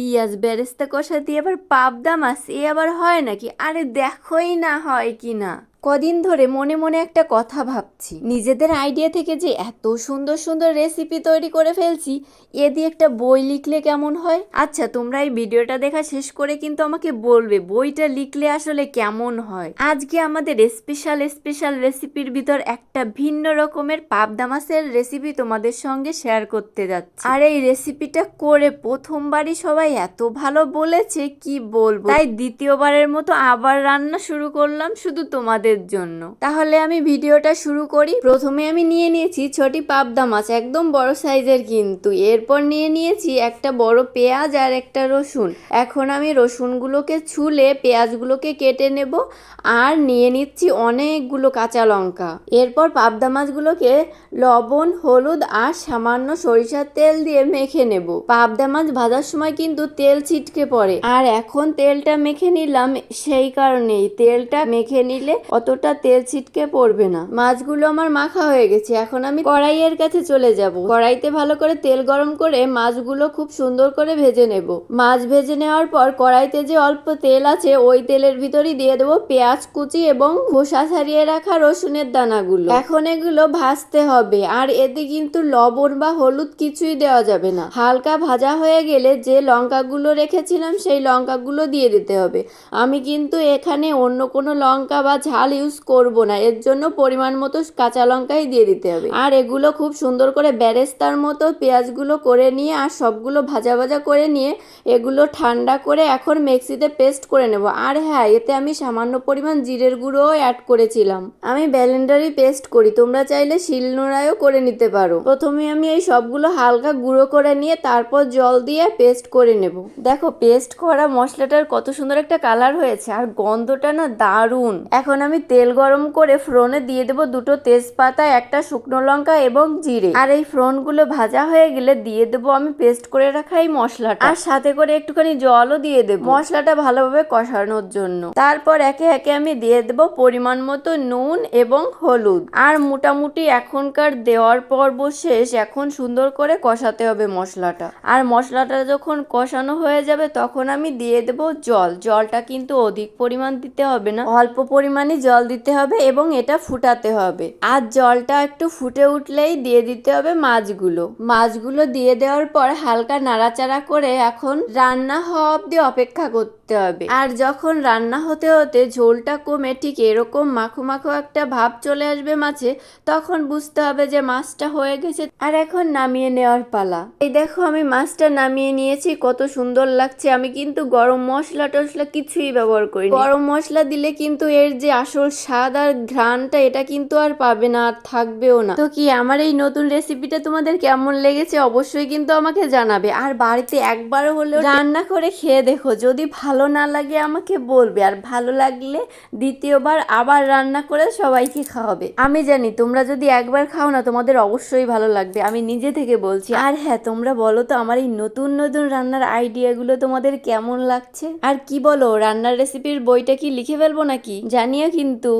পিঁয়াজ, বেরেস্তা কষা দিয়ে আবার পাবদা মাছ, এ আবার হয় নাকি? আরে দেখোই না হয় কি না কদিন ধরে মনে মনে একটা কথা ভাবছি। নিজেদের আইডিয়া থেকে যে এত সুন্দর সুন্দর রেসিপি তৈরি করে ফেলছি, এ দিয়ে একটা বই লিখলে কেমন হয়? আচ্ছা তোমরা এই ভিডিওটা দেখা শেষ করে কিন্তু আমাকে বলবে, বইটা লিখলে আসলে কেমন হয়? আজকে আমাদের স্পেশাল স্পেশাল রেসিপির ভিতর একটা ভিন্ন রকমের পাবদা মাছের রেসিপি তোমাদের সঙ্গে শেয়ার করতে যাচ্ছি। আর এই রেসিপিটা করে প্রথমবারই সবাই এত ভালো বলেছে, কি বলব? তাই দ্বিতীয়বারের মতো আবার রান্না শুরু করলাম, শুধু তোমাদের জন্য। তাহলে আমি ভিডিওটা শুরু করি। প্রথমে আমি নিয়ে নিয়েছি ছোটি পাবদা মাছ, একদম বড় সাইজের কিন্তু। এরপর নিয়ে নিয়েছি একটা বড় পেঁয়াজ আর একটা রসুন। এখন আমি রসুনগুলোকে ছুলে পেঁয়াজগুলোকে কেটে নেব আর নিয়ে নিচ্ছি অনেকগুলো কাঁচা লঙ্কা। এরপর পাবদা মাছগুলোকে লবণ, হলুদ আর সামান্য সরিষার তেল দিয়ে মেখে নেব। পাবদা মাছ ভাজার সময় কিন্তু তেল ছিটকে পড়ে। আর এখন তেলটা মেখে নিলাম সেই কারণেই। তেলটা মেখে নিলে অতটা তেল ছিটকে পড়বে না। মাছগুলো আমার মাখা হয়ে গেছে। এখন আমি কড়াইয়ের কাছে চলে যাব। কড়াইতে ভালো করে তেল গরম করে মাছগুলো খুব সুন্দর করে ভেজে নেব। মাছ ভেজে নেওয়ার পর কড়াইতে যে অল্প তেল আছে, ওই তেলের ভিতরই দিয়ে দেবো পেঁয়াজ, কুচি এবং খোসা ছাড়িয়ে রাখা রসুনের দানাগুলো। এখন এগুলো ভাজতে হবে। আর এতে কিন্তু লবণ বা হলুদ কিছুই দেওয়া যাবে না। হালকা ভাজা হয়ে গেলে যে লঙ্কাগুলো রেখেছিলাম, সেই লঙ্কাগুলো দিয়ে দিতে হবে। আমি কিন্তু এখানে অন্য কোনো লঙ্কা বা ঝাল ইউজ করব না। এর জন্য পরিমাণ মতো কাঁচা লঙ্কাই দিয়ে দিতে হবে। আর এগুলো খুব সুন্দর করে ব্যারেস্তার মতো পেঁয়াজগুলো করে নিয়ে আর সবগুলো ভাজা ভাজা করে নিয়ে এগুলো ঠান্ডা করে এখন মিক্সিতে পেস্ট করে নেব। আর হ্যাঁ এতে আমি সামান্য পরিমাণ জিরের গুঁড়োও অ্যাড করেছিলাম। আমি ব্যালেন্ডারই পেস্ট করি, তোমরা চাইলে শিলনোড়ায়ও করে নিতে পারো। প্রথমে আমি এই সবগুলো হালকা গুঁড়ো করে নিয়ে তারপর জল দিয়ে পেস্ট করে নেব। দেখো, পেস্ট করা মশলাটার কত সুন্দর একটা কালার হয়েছে, আর গন্ধটা না দারুণ। এখন আমি তেল গরম করে ফ্রনে দিয়ে দেবো দুটো তেজপাতা, একটা শুকনো লঙ্কা এবং জিরে। আর এই ফ্রনগুলো ভাজা হয়ে গেলে দিয়ে দেবো আমি পেস্ট করে রাখা এই মশলাটা। আর সাথে করে একটুখানি জলও দিয়ে দেবো মশলাটা ভালোভাবে কষানোর জন্য। তারপর একে একে আমি দিয়ে দেবো পরিমাণ মতো নুন এবং হলুদ। আর মোটামুটি এখনকার দেওয়ার পর্ব শেষ, এখন সুন্দর করে কষাতে হবে মশলাটা। আর মশলাটা যখন কষানো হয়ে যাবে তখন আমি দিয়ে দেবো জল। জলটা কিন্তু অধিক পরিমাণ দিতে হবে না। অল্প পরিমাণে জল দিতে হবে এবং এটা ফুটাতে হবে। আর জলটা একটু ফুটে উঠলেই দিয়ে দিতে হবে মাছগুলো। মাছগুলো দিয়ে দেওয়ার পর হালকা নাড়াচাড়া করে এখন রান্না হওয়া অব্দি অপেক্ষা করতে হবে। আর যখন রান্না হতে হতে ঝোলটা কমে ঠিক এরকম মাখো মাখো একটা ভাব চলে আসবে মাছে তখন বুঝতে হবে যে মাছটা হয়ে গেছে আর এখন নামিয়ে নেওয়ার পালা। এই দেখো আমি মাছটা নামিয়ে নিয়েছি কত সুন্দর লাগছে। আমি কিন্তু গরম মশলা টসলা কিছুই ব্যবহার করি গরম মশলা দিলে কিন্তু এর যে আসল স্বাদ আর ঘ্রাণটা এটা কিন্তু আর পাবে না আর থাকবেও না। তো কি আমার এই নতুন রেসিপিটা তোমাদের কেমন লেগেছে অবশ্যই কিন্তু আমাকে জানাবে। আর বাড়িতে একবার হলেও রান্না করে খেয়ে দেখো যদি ভালো না লাগে আমাকে বলবে, আর ভালো লাগলে দ্বিতীয়বার আবার রান্না করে সবাইকে খাওয়াবে। আমি জানি তোমরা যদি একবার খাও না, তোমাদের অবশ্যই ভালো লাগবে, আমি নিজে থেকে বলছি। আর হ্যাঁ তোমরা বলো তো, আমার এই নতুন নতুন রান্নার আইডিয়াগুলো তোমাদের কেমন লাগছে? আর কি বলো, রান্নার রেসিপির বইটা কি লিখে ফেলব নাকি? জানিও কিন্তু।